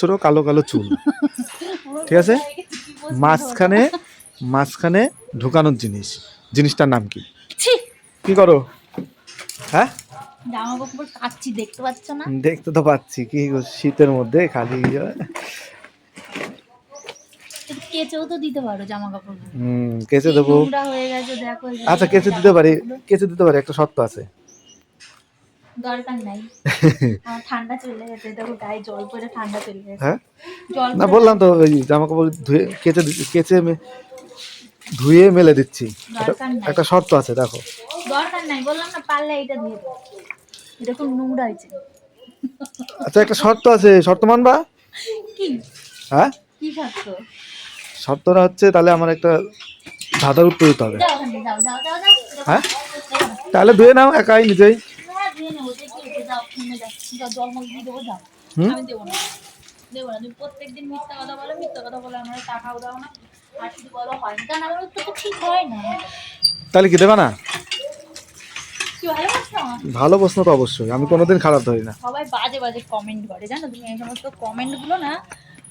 ছোট কালো কালো চুল। ঠিক আছে? মাঝখানে মাঝখানে ঢুকানোর জিনিস। জিনিসটার নাম কি? কি করো? হ্যাঁ? দেখতে পাচ্ছ না? দেখতে তো পাচ্ছি কি শীতের মধ্যে খালি ইয়ে। কেচেও তো দিতে পারো জামা কাপড় হুম কেচে দেবো। আচ্ছা কেচে দিতে পারি কেচে দিতে পারি একটা শর্ত আছে। দরকার নাই। আমার ঠান্ডা চলে গেছে দেখো গায়ে জল পড়ে ঠান্ডা চলে গেছে। হ্যাঁ? না বললাম তো ওই জামা কাপড় ধুয়ে কেচে কেচে ধুয়ে মেলে দিচ্ছি। একটা- শর্ত আছে দেখো। দরকার নাই বললাম না পারলে এটা দিয়ে দাও। নোংরা হয়েছে। আচ্ছা একটা শর্ত আছে শর্ত মানবা? কি? হ্যাঁ? কি শর্তটা হচ্ছে তাহলে আমার একটা ধাঁধার উত্তর দিতে হবে। হ্যাঁ? তাহলে ধুয়ে নাও একাই নিজেই হ্যাঁ ধুয়ে নেব দেখি ওকে যাও জল মল দিয়ে দেবো যাও। আমি দেবো না। দেবো না তুমি প্রত্যেকদিন মিথ্যা কথা বলো মিথ্যা কথা বলে আমার টাকাও দাও না। আর কিছু বলো হয় না কারণ আমার তো ঠিক হয় না। তাহলে কি দেবা না? ভালো প্রশ্ন? তো অবশ্যই আমি কোনোদিন খারাপ ধরি না। সবাই বাজে বাজে কমেন্ট করে জানো তুমি এই সমস্ত কমেন্টগুলো না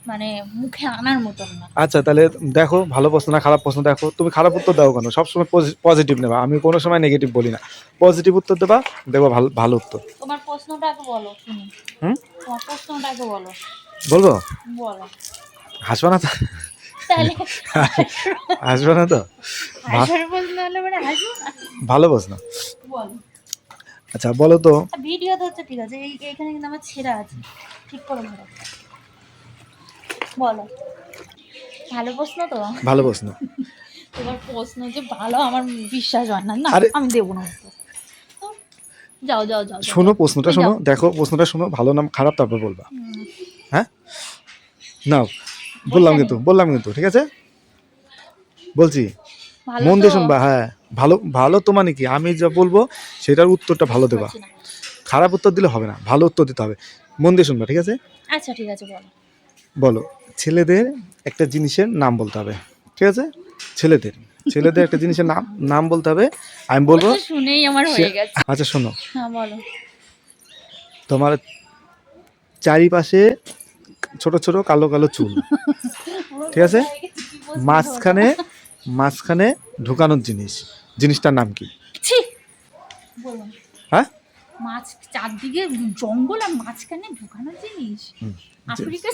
মানে মুখে আনার মতন না। আচ্ছা তাহলে দেখো ভালো প্রশ্ন না খারাপ প্রশ্ন দেখো। তুমি খারাপ উত্তর দাও কেন? সবসময় পজিটিভ নেবা। আমি কোনো সময় নেগেটিভ বলি না। পজিটিভ উত্তর দেবা দেখব ভালো ভালো উত্তর। তোমার বলো শুনি। হুম? তোমার বলো। বলব? বলো। হাসবা না তো? হাসবে না তো? ভালো প্রশ্ন। বলো। আচ্ছা বলো তো। ভিডিও তো হচ্ছে ঠিক আছে। এইখানে কিন্তু আমার ছেঁড়া আছে। ঠিক করে বলো। ভালো প্রশ্ন তো। ভালো প্রশ্ন। তোমার প্রশ্ন যে ভালো আমার বিশ্বাস হয় না। না আমি দেবো না। যাও যাও যাও। শোনো প্রশ্নটা শোনো। দেখো প্রশ্নটা শোনো। ভালো নাম খারাপ তারপর বলবা। হ্যাঁ? নাও। বললাম কিন্তু বললাম কিন্তু ঠিক আছে? বলছি। মন দিয়ে শুনবা হ্যাঁ। ভালো ভালো তো মানে কি? আমি যা বলব সেটার উত্তরটা ভালো দেবা। খারাপ উত্তর দিলে হবে না। ভালো উত্তর দিতে হবে। মন দিয়ে শুনবা ঠিক আছে? আচ্ছা ঠিক আছে বলো। বলো ছেলেদের একটা জিনিসের নাম বলতে হবে ঠিক আছে? ছেলেদের ছেলেদের একটা জিনিসের নাম নাম বলতে হবে। আমি বলব ওটা শুনেই আমার হয়ে গেছে। আচ্ছা শোনো। হ্যাঁ বলো। তোমার চারিপাশে ছোট ছোট কালো কালো চুল ঠিক আছে? মাঝখানে মাঝখানে ঢুকানোর জিনিস। জিনিসটার নাম কি। হ্যাঁ? মাছ চারদিকে জঙ্গল আর মাঝখানে ঢুকানো জিনিস। আফ্রিকা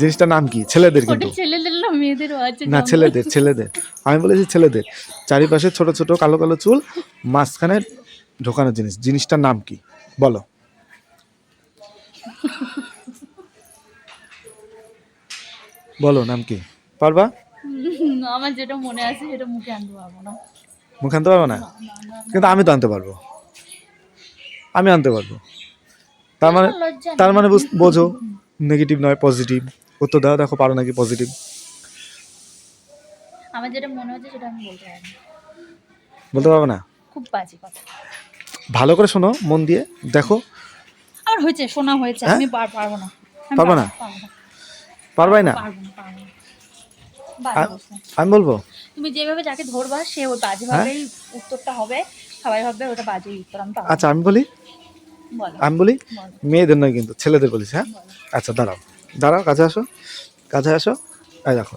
জিনিসটা নাম কি? ছেলেদের কিন্তু। ছেলেদের না মেয়েদেরও আছে না ছেলেদের ছেলেদের। আমি বলেছি ছেলেদের। চারিপাশে ছোট ছোট কালো কালো চুল মাঝখানে ঢোকানোর জিনিস। জিনিসটার নাম কি? বলো। বলো নাম কি? পারবা? আমার যেটা মনে আছে সেটা মুখে আনতে পারব না। মুখে আনতে পারব না। কিন্তু আমি তো আনতে পারব। আমি আনতে পারব। তার মানে তার মানে বোঝো নেগেটিভ নয় পজিটিভ উত্তর দাও দেখো পারো নাকি পজিটিভ আমার যেটা মনে হচ্ছে সেটা আমি বলতে পারব। না। বলতে পারব না? খুব বাজে কথা। ভালো করে শোনো মন দিয়ে। দেখো। আমার হয়েছে শোনা হয়েছে হ্যাঁ? আমি পার- পারব না। পারব না? পারবাই না। আমি বলব? তুমি যেভাবে যাকে ধরবা সে ওই বাজে ভাবেই উত্তরটা হবে। সবাই ভাববে ওটা বাজে উত্তর আমি? আচ্ছা আমি বলি? বলো। আমি বলি? বলো। মেয়েদের নয় কিন্তু ছেলেদের বলিস হ্যাঁ? আচ্ছা দাঁড়াও। দাঁড়াও কাছে আসো। কাছে আসো। এই দেখো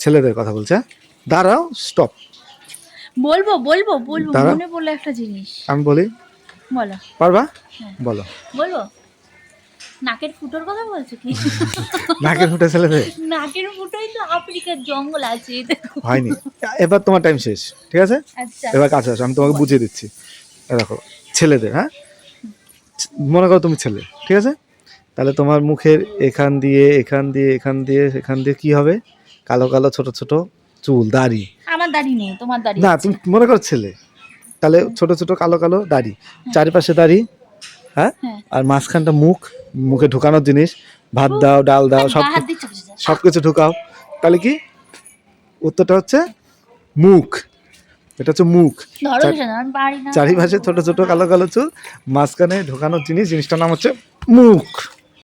ছেলেদের কথা বলছে হ্যাঁ? দাঁড়াও স্টপ বলব বলব বলব দাঁড়া। মনে পড়ল একটা জিনিস। আমি বলি? বলো। পারবা? হ্যাঁ। বলো। বলব? নাকের ফুটোর কথা বলছো কি? নাকের ফুটে ছেলেদের নাকের ফুটোই তো আফ্রিকার জঙ্গল আছে হয়নি। এবার তোমার টাইম শেষ ঠিক আছে? আচ্ছা। এবার কাছে আসো আমি তোমাকে বুঝিয়ে দিচ্ছি। দেখো ছেলেদের হ্যাঁ? মনে করো তুমি ছেলে ঠিক আছে? তাহলে তোমার মুখের এখান দিয়ে এখান দিয়ে এখান দিয়ে এখান দিয়ে কি হবে? কালো কালো ছোট ছোট চুল দাড়ি। আমার দাড়ি নেই তোমার দাড়ি না তুমি মনে করো ছেলে। তাহলে ছোট ছোট কালো কালো দাড়ি। চারিপাশে দাড়ি হ্যাঁ? হ্যাঁ। আর মাঝখানটা মুখ মুখে ঢুকানোর জিনিস ভাত দাও ডাল দাও সব গা হাত দিচ্ছে বুঝে যা। সব কিছু ঢুকাও। তাহলে কি? উত্তরটা হচ্ছে মুখ। এটা হচ্ছে মুখ। চারিপাশে ছোট ছোট কালো কালো চুল মাঝখানে ঢোকানোর জিনিস জিনিসটার নাম হচ্ছে মুখ।